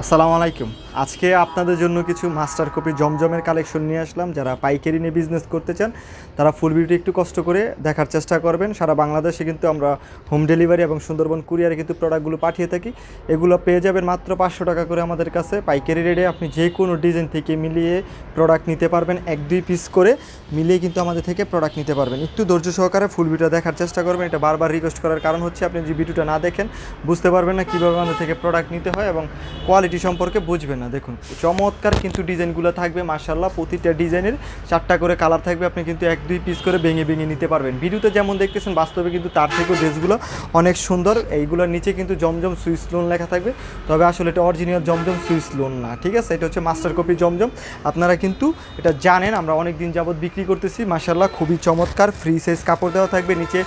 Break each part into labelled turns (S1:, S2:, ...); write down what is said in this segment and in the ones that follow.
S1: আসসালামু আলাইকুম। আজকে আপনাদের জন্য কিছু মাস্টার কপি জমজমের কালেকশন নিয়ে আসলাম। যারা পাইকারি নিয়ে বিজনেস করতে চান, তারা ফুল ভিডিও একটু কষ্ট করে দেখার চেষ্টা করবেন। সারা বাংলাদেশে কিন্তু আমরা হোম ডেলিভারি এবং সুন্দরবন কুরিয়ারে কিন্তু প্রোডাক্টগুলো পাঠিয়ে থাকি। এগুলো পেয়ে যাবেন মাত্র পাঁচশো টাকা করে আমাদের কাছে। পাইকারি রেটে আপনি যে কোনো ডিজাইন থেকে মিলিয়ে প্রোডাক্ট নিতে পারবেন, এক, দুই পিস করে মিলিয়ে কিন্তু আমাদের থেকে প্রোডাক্ট নিতে পারবেন। একটু ধৈর্য সহকারে ফুল ভিডিও দেখার চেষ্টা করবেন। এটা বারবার রিকোয়েস্ট করার কারণ হচ্ছে আপনি যে ভিডিওটা না দেখেন, বুঝতে পারবেন না কীভাবে আমাদের থেকে প্রোডাক্ট নিতে হয় এবং কোয়ালিটি সম্পর্কে বুঝবেন না। দেখুন, চমৎকার কিন্তু ডিজাইনগুলো থাকবে মার্শাল্লাহ প্রতিটা ডিজাইনের চারটা করে কালার থাকবে, আপনি কিন্তু এক, দুই পিস করে ভেঙে ভেঙে নিতে পারবেন। ভিডিওতে যেমন দেখতেছেন, বাস্তবে কিন্তু তার থেকেও ড্রেসগুলো অনেক সুন্দর। এইগুলোর নিচে কিন্তু জমজম সুইস লোন লেখা থাকবে। তবে আসলে এটা অরিজিনাল জমজম সুইস লোন না, ঠিক আছে? এটা হচ্ছে মাস্টার কপি জমজম। আপনারা কিন্তু এটা জানেন, আমরা অনেক দিন যাবত বিক্রি করতেছি মার্শাল্লাহ খুবই চমৎকার ফ্রি সাইজ কাপড় দেওয়া থাকবে, নিচে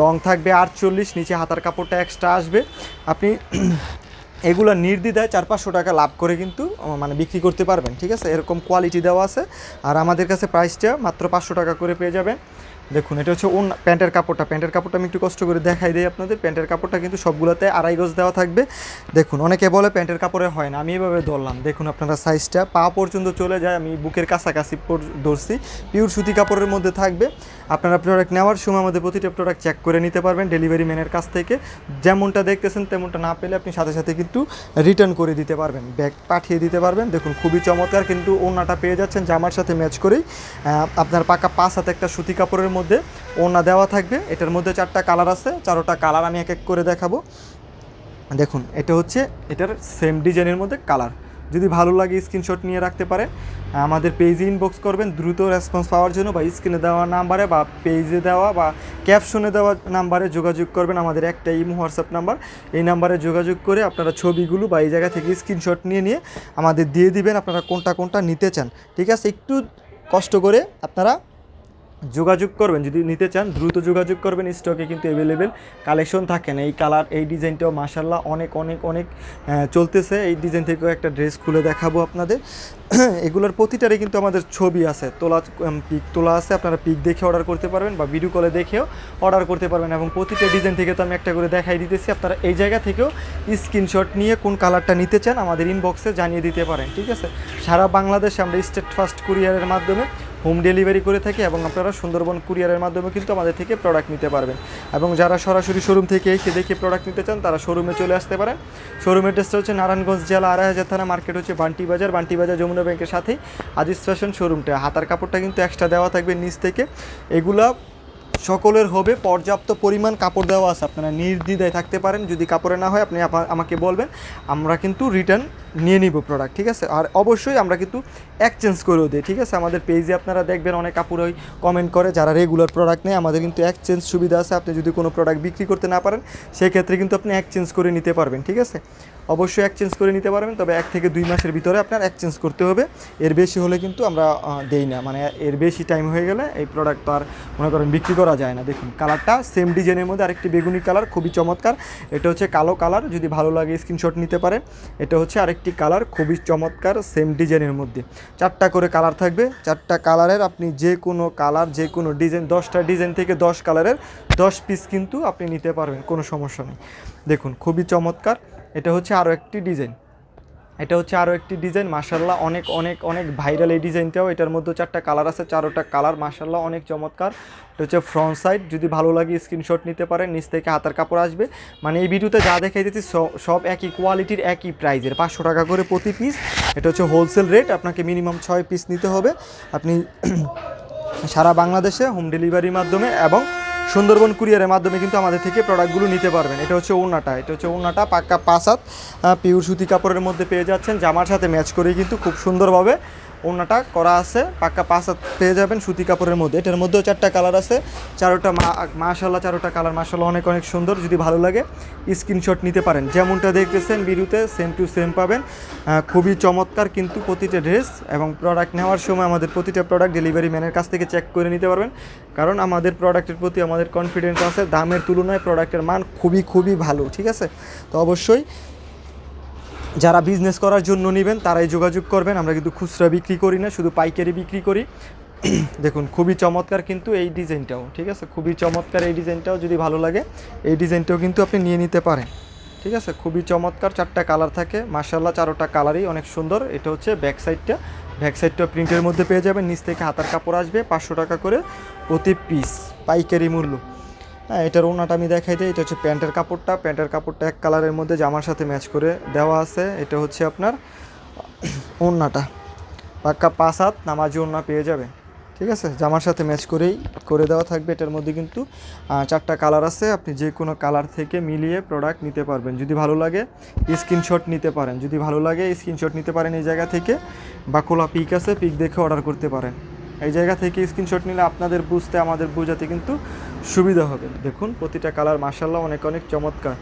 S1: লং থাকবে আটচল্লিশ, নিচে হাতার কাপড়টা এক্সট্রা আসবে। আপনি এগুলো নির্দ্বিধায় চার পাঁচশো টাকা লাভ করে কিন্তু মানে বিক্রি করতে পারবেন, ঠিক আছে? এরকম কোয়ালিটি দেওয়া আছে। আর আমাদের কাছে প্রাইসটা মাত্র পাঁচশো টাকা করে পেয়ে যাবেন। দেখুন, এটা হচ্ছে ওন প্যান্টের কাপড়টা। প্যান্টের কাপড়টা আমি একটু কষ্ট করে দেখাই দিই আপনাদের। প্যান্টের কাপড়টা কিন্তু সবগুলোতে আড়াই গজ দেওয়া থাকবে। দেখুন, অনেকে বলে প্যান্টের কাপড়ে হয় না। আমি এভাবে ধরলাম। দেখুন, আপনারা সাইজটা পা পর্যন্ত চলে যায়। আমি বুকের কাছাকাছি ধরছি। পিওর সুতি কাপড়ের মধ্যে থাকবে। আপনারা প্রোডাক্ট নেওয়ার সময় আমাদের প্রতিটা প্রোডাক্ট চেক করে নিতে পারবেন ডেলিভারি ম্যানের কাছ থেকে। যেমনটা দেখতেছেন, তেমনটা না পেলে আপনি সাথে সাথে কিন্তু রিটার্ন করে দিতে পারবেন। ব্যাগ পাঠিয়ে দিতে পারবেন। দেখুন, খুবই চমৎকার কিন্তু ওনাটা পেয়ে যাচ্ছেন জামার সাথে ম্যাচ করেই। আপনার পাকা পাঁচ হাতে একটা সুতি কাপড়ের মধ্যে ওনা দেওয়া থাকবে। এটার মধ্যে চারটা কালার আছে, চারোটা কালার আমি এক এক করে দেখাবো। দেখুন, এটা হচ্ছে এটার সেম ডিজাইনের মধ্যে কালার। যদি ভালো লাগে স্ক্রিনশট নিয়ে রাখতে পারে, আমাদের পেজে ইনবক্স করবেন, দ্রুত রেসপন্স পাওয়ার জন্য বা স্ক্রিনে দেওয়া নাম্বারে বা পেজে দেওয়া বা ক্যাপশনে দেওয়া নাম্বারে যোগাযোগ করবেন আমাদের একটা ইমো হোয়াটসঅ্যাপ নাম্বার এই নাম্বারে যোগাযোগ করে আপনারা ছবিগুলো বা এই জায়গা থেকে স্ক্রিনশট নিয়ে নিয়ে আমাদের দিয়ে দিবেন, আপনারা কোনটা কোনটা নিতে চান। ঠিক আছে? একটু কষ্ট করে আপনারা যোগাযোগ করবেন, যদি নিতে চান, দ্রুত যোগাযোগ করবেন স্টকে কিন্তু অ্যাভেলেবেল কালেকশন থাকে না। এই কালার এই ডিজাইনটাও মাসাল্লাহ অনেক অনেক অনেক চলতেছে। এই ডিজাইন থেকেও একটা ড্রেস খুলে দেখাবো আপনাদের। এগুলোর প্রতিটারই কিন্তু আমাদের ছবি আছে। তোলা পিক তোলা আছে। আপনারা পিক দেখে অর্ডার করতে পারবেন বা ভিডিও কলে দেখেও অর্ডার করতে পারবেন। এবং প্রতিটা ডিজাইন থেকে তো আমি একটা করে দেখাই দিতেছি। আপনারা এই জায়গা থেকেও স্ক্রিনশট নিয়ে কোন কালারটা নিতে চান আমাদের ইনবক্সে জানিয়ে দিতে পারেন, ঠিক আছে? সারা বাংলাদেশে আমরা স্টেট ফার্স্ট কুরিয়ারের মাধ্যমে হোম ডেলিভারি করে থাকি এবং আপনারা সুন্দরবন কুরিয়ারের মাধ্যমে কিন্তু আমাদের থেকে প্রোডাক্ট নিতে পারবেন। এবং যারা সরাসরি শোরুম থেকে এসে দেখে প্রোডাক্ট নিতে চান, তারা শোরুমে চলে আসতে পারেন। শোরুম অ্যাড্রেসটা হচ্ছে নারায়ণগঞ্জ জেলা আড়াই হাজার থানা মার্কেট হচ্ছে বান্টি বাজার বান্টি বাজার যমুনা ব্যাংকের সাথেই আজিজ ফ্যাশন শোরুমটা হাতার কাপড়টা কিন্তু এক্সট্রা দেওয়া থাকবে নিচ থেকে। এগুলা সকলের হবে, পর্যাপ্ত পরিমাণ কাপড় দেওয়া আছে। আপনারা নির্দ্বিধায় থাকতে পারেন, যদি কাপড়ে না হয় আপনি আমাকে বলবেন, আমরা কিন্তু রিটার্ন নিয়ে নিব প্রোডাক্ট ঠিক আছে? আর অবশ্যই আমরা কিন্তু এক্সচেঞ্জ করেও দিই, ঠিক আছে? আমাদের পেজে আপনারা দেখবেন অনেক কাপড়ই কমেন্ট করে, যারা রেগুলার প্রোডাক্ট নেয়, আমাদের কিন্তু এক্সচেঞ্জ সুবিধা আছে। আপনি যদি কোনো প্রোডাক্ট বিক্রি করতে না পারেন, সেক্ষেত্রে কিন্তু আপনি এক্সচেঞ্জ করে নিতে পারবেন, ঠিক আছে? অবশ্যই এক্সচেঞ্জ করে নিতে পারবেন। তবে এক থেকে দুই মাসের ভিতরে আপনার এক্সচেঞ্জ করতে হবে। এর বেশি হলে কিন্তু আমরা দেই না। মানে এর বেশি টাইম হয়ে গেলে এই প্রোডাক্ট তো আর মনে করেন বিক্রি করা যায় না। দেখুন কালারটা সেম ডিজাইনের মধ্যে আরেকটি বেগুনি কালার খুবই চমৎকার। এটা হচ্ছে কালো কালার যদি ভালো লাগে স্ক্রিনশট নিতে পারেন এটা হচ্ছে আরেকটি কালার খুবই চমৎকার সেম ডিজাইনের মধ্যে। চারটা করে কালার থাকবে। চারটা কালারের আপনি যে কোনো কালার যে কোনো ডিজাইন দশটা ডিজাইন থেকে দশ কালারের দশ পিস কিন্তু আপনি নিতে পারবেন। কোনো সমস্যা নেই। দেখুন, খুবই চমৎকার। এটা হচ্ছে আরও একটি ডিজাইন। এটা হচ্ছে আরও একটি ডিজাইন মার্শাল্লাহ অনেক অনেক অনেক ভাইরাল এই ডিজাইনটাও। এটার মধ্যে চারটা কালার আছে, চারোটা কালার মার্শাল্লাহ অনেক চমৎকার। এটা হচ্ছে ফ্রন্ট সাইড যদি ভালো লাগে স্ক্রিনশট নিতে পারেন, নিচ থেকে হাতার কাপড় আসবে। মানে এই ভিডিওতে যা দেখাই দিচ্ছি সব একই কোয়ালিটির একই প্রাইজের পাঁচশো টাকা করে প্রতি পিস এটা হচ্ছে হোলসেল রেট আপনাকে মিনিমাম ছয় পিস নিতে হবে। আপনি সারা বাংলাদেশে হোম ডেলিভারির মাধ্যমে এবং সুন্দরবন কুরিয়ারের মাধ্যমে কিন্তু আমাদের থেকে প্রোডাক্টগুলো নিতে পারবেন। এটা হচ্ছে ওনাটা এটা হচ্ছে ওনাটা পাক্কা পাসাত পিউর সুতি কাপড়ের মধ্যে পেয়ে যাচ্ছেন। জামার সাথে ম্যাচ করেই কিন্তু খুব সুন্দরভাবে ওনাটা করা আছে, পাক্কা পাসাত পেয়ে যাবেন সুতি কাপড়ের মধ্যে। এটার মধ্যেও চারটা কালার আছে। চারোটা মাশাল্লাহ চারোটা কালার মাশাল্লাহ অনেক অনেক সুন্দর, যদি ভালো লাগে, স্ক্রিনশট নিতে পারেন। যেমনটা দেখতেছেন ভিডিওতে সেম টু সেম পাবেন। খুবই চমৎকার কিন্তু প্রতিটা ড্রেস এবং প্রোডাক্ট নেওয়ার সময় আমাদের প্রতিটা প্রোডাক্ট ডেলিভারি ম্যানের কাছ থেকে চেক করে নিতে পারবেন। কারণ আমাদের প্রোডাক্টের প্রতি আমাদের কনফিডেন্স আছে, দামের তুলনায় প্রোডাক্টের মান খুবই খুবই ভালো, ঠিক আছে? তো অবশ্যই যারা বিজনেস করার জন্য নেবেন, তারাই যোগাযোগ করবেন। আমরা কিন্তু খুচরা বিক্রি করি না, শুধু পাইকারি বিক্রি করি। দেখুন, খুবই চমৎকার কিন্তু এই ডিজাইনটাও, ঠিক আছে? খুবই চমৎকার এই ডিজাইনটাও যদি ভালো লাগে, এই ডিজাইনটাও কিন্তু আপনি নিয়ে নিতে পারেন, ঠিক আছে? খুবই চমৎকার, চারটা কালার থাকে। মার্শাল্লাহ চারোটা কালারই অনেক সুন্দর। এটা হচ্ছে ব্যাক সাইডটা ব্যাক সাইডটা প্রিন্টের মধ্যে পেয়ে যাবেন। নিচ থেকে হাতার কাপড় আসবে পাঁচশো টাকা করে প্রতি পিস পাইকারি মূল্য। হ্যাঁ এটার ওনাটা আমি দেখাই দিই। এটা হচ্ছে প্যান্টের কাপড়টা। প্যান্টের কাপড়টা এক কালারের মধ্যে জামার সাথে ম্যাচ করে দেওয়া আছে। এটা হচ্ছে আপনার ওড়নাটা। পাক্কা পাঁচ হাত নামাজি ওড়না পেয়ে যাবে। ঠিক আছে? জামার সাথে ম্যাচ করেই করে দেওয়া থাকবে এটার মধ্যে কিন্তু চারটা কালার আছে। আপনি যে কোনো কালার থেকে মিলিয়ে প্রোডাক্ট নিতে পারবেন। যদি ভালো লাগে স্ক্রিনশট নিতে পারেন। যদি ভালো লাগে স্ক্রিনশট নিতে পারেন এই জায়গা থেকে। বা খোলা পিক আছে পিক দেখে অর্ডার করতে পারেন। এই জায়গা থেকে স্ক্রিনশট নিলে আপনাদের বুঝতে, আমাদের বোঝাতে কিন্তু সুবিধা হবে। দেখুন, প্রতিটা কালার মাসাল্লাহ অনেক অনেক চমৎকার।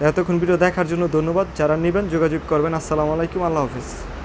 S1: এতক্ষণ ভিডিও দেখার জন্য ধন্যবাদ। যারা নেবেন যোগাযোগ করবেন। আসসালামু আলাইকুম। আল্লাহ হাফিজ।